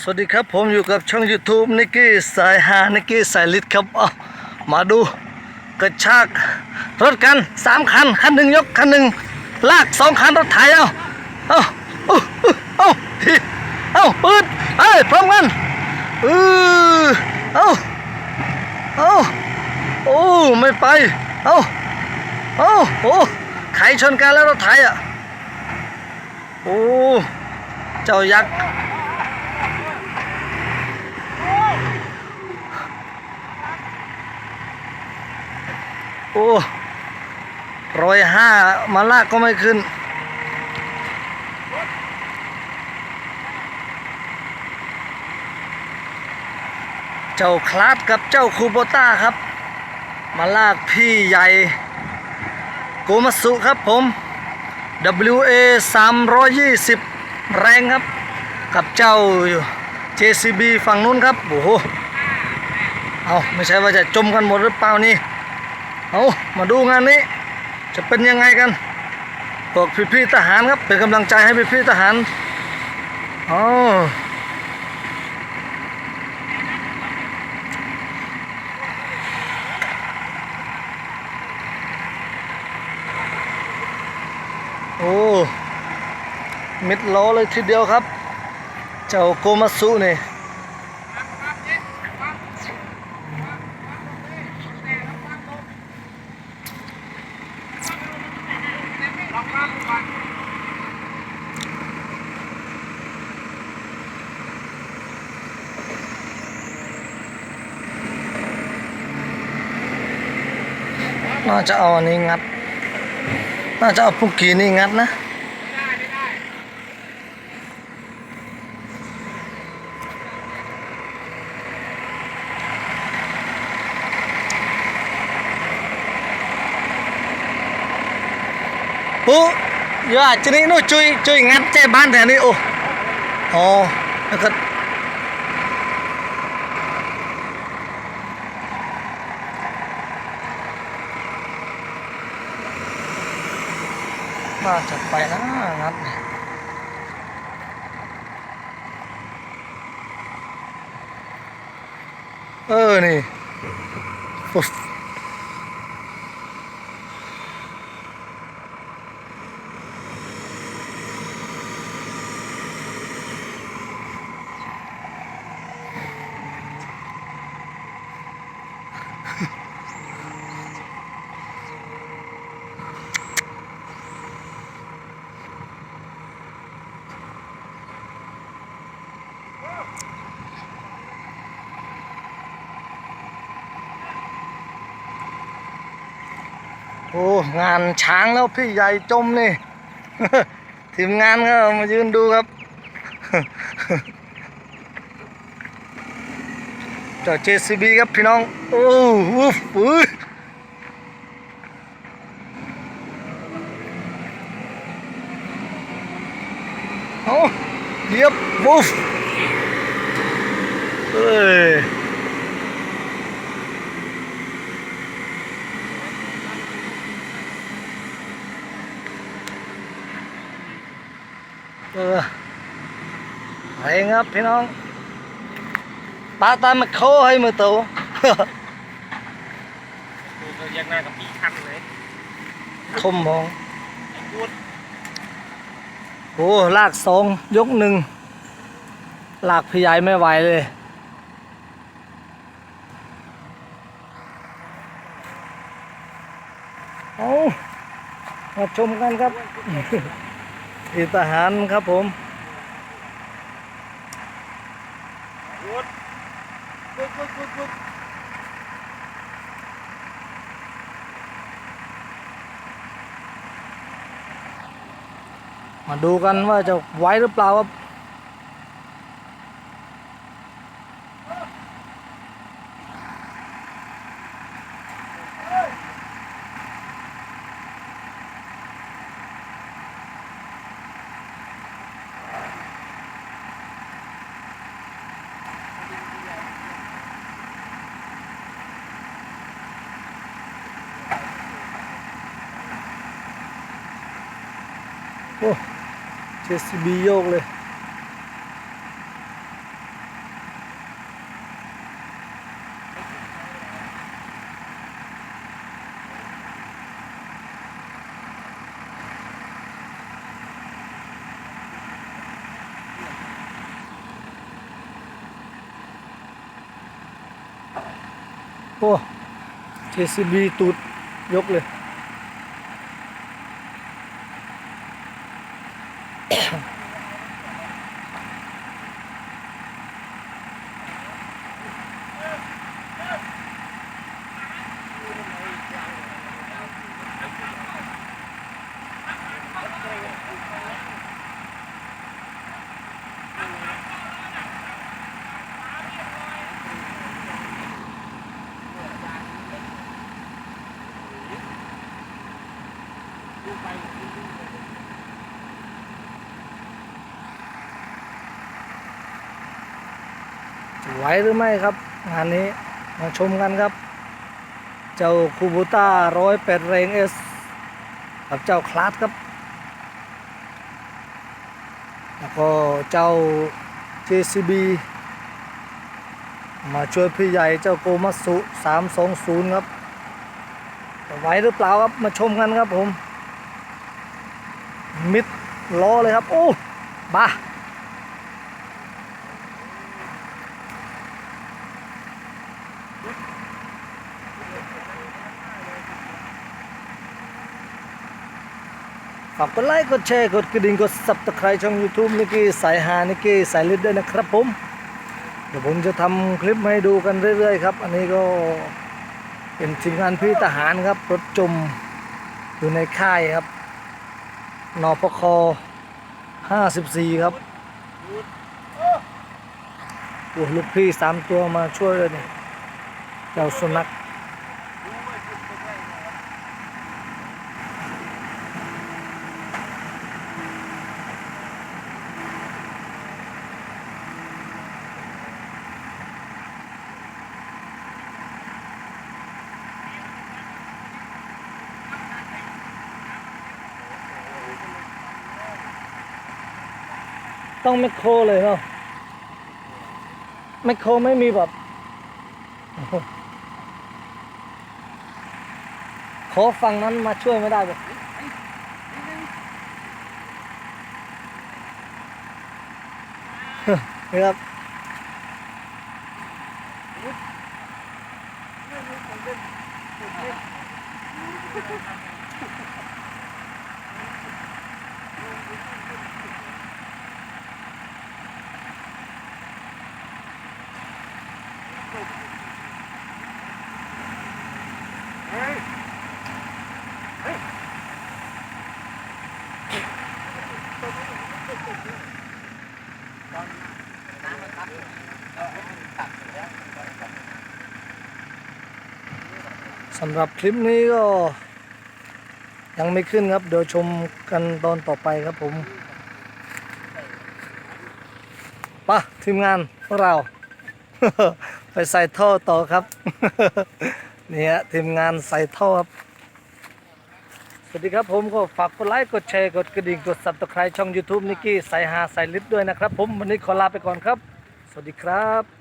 สวัสดีครับผมอยู่กับช่อง YouTube นิกกี้สายฮานิกกี้สายลิดครับเอามาดูกระชากรถกันสามคัน คันหนึ่งยก คันหนึ่งลากสองคันรถไถเอาเอาเอาเอาเอาปืดเอ้ยพร้อมกันเออเอาเอาโอ้ไม่ไปเอาเอาโอ้ไขชนกันแล้วรถไถอะโอ้เจ้ายักษ์ อ้ร้อยห้ามาลากก็ไม่ขึ้น เจ้าคลาสกับเจ้าคูโบต้าครับ มาลากพี่ใหญ่โกมัสสุครับผม WA 320 แรงครับ กับเจ้า JCB ฝั่งนู้นครับ โอ้โห เอาไม่ใช่ว่าจะจมกันหมดหรือเปล่านี่ เอามาดูงานนี้ จะเป็นยังไงกันพวกพี่ๆทหารครับ เป็นกำลังใจให้พี่ๆทหารอ๋อโอ้มิดล้อเลยทีเดียวครับ เจ้าโกมัสสุนี่ น่าจะเอาอันนี้งัด น่าจะเอาปุกกี้นี่งัดนะปุ๊ย่าจะนี่นู่นช่วยช่วยงัดแจ้บ้านแถวนี้โอ้อ๋อแล้วก็่าจะไปนะงัดเนี่ยเออ นี่ อ้งานช้างแล้วพี่ใหญ่จมนี่ ทีมงานก็มายืนดูครับ เจ้า JCB ครับพี่น้อง โอ้วูฟอุ้ยเอาเยียบวูฟเอ้ย เออ ไปครับพี่น้องปาตามมาโคให้มือโตดูก็ยังหน้ากับปีคันเลยคมมองไอ้กูดโอ้ลากสองยกหนึ่งลากพี่ใหญ่ไม่ไหวเลยเอามาชมกันครับ อีทหารครับผมกูดกูดกูดกูดกูดมาดูกันว่าจะไหวหรือเปล่าครับ JCB โยกเลยโอ้เคสบีตูดยกเลย ไหวหรือไม่ครับ งานนี้มาชมกันครับ เจ้าคูบูต้าร้อยแปดเรงเอสกับเจ้าคลาสครับ แล้วก็เจ้า JCB มาช่วยพี่ใหญ่เจ้าโกมัสุ320 ครับไหวหรือเปล่าครับ มาชมกันครับผม มิดล้อเลยครับ โอ้บ้าฝากกดไลค์กดแชร์กดกระดิ่งกด subscribe ช่อง YouTube นิกกี้สายหานิกกี้สายลิดด้วยนะครับผม เดี๋ยวผมจะทำคลิปให้ดูกันเรื่อยๆครับ อันนี้ก็เป็นทีมงานพี่ทหารครับ รถจมอยู่ในค่ายครับ นอปค54ครับโอ้ลูกพี่สามตัวมาช่วยเลยเนี่ยเจ้าสุนัข ต้องแมคโครเลยเนาะแมคโครไม่มีแบบขอฝั่งนั้นมาช่วยไม่ได้แบบนี่ครับ สำหรับคลิปนี้ก็ ยังไม่ขึ้นครับ เดี๋ยวชมกันตอนต่อไปครับผมปะทีมงานพวกเรา ไปใส่ท่อต่อครับ นี่ยทีมงานใส่ท่อครับสวัสดีครับผมก็ฝากกดไลค์กดแชร์กดกระดิ่งกด subscribe ช่อง YouTube นิกกี้ใส่หาใส่ลิฟด้วยนะครับผม วันนี้ขอลาไปก่อนครับ สวัสดีครับ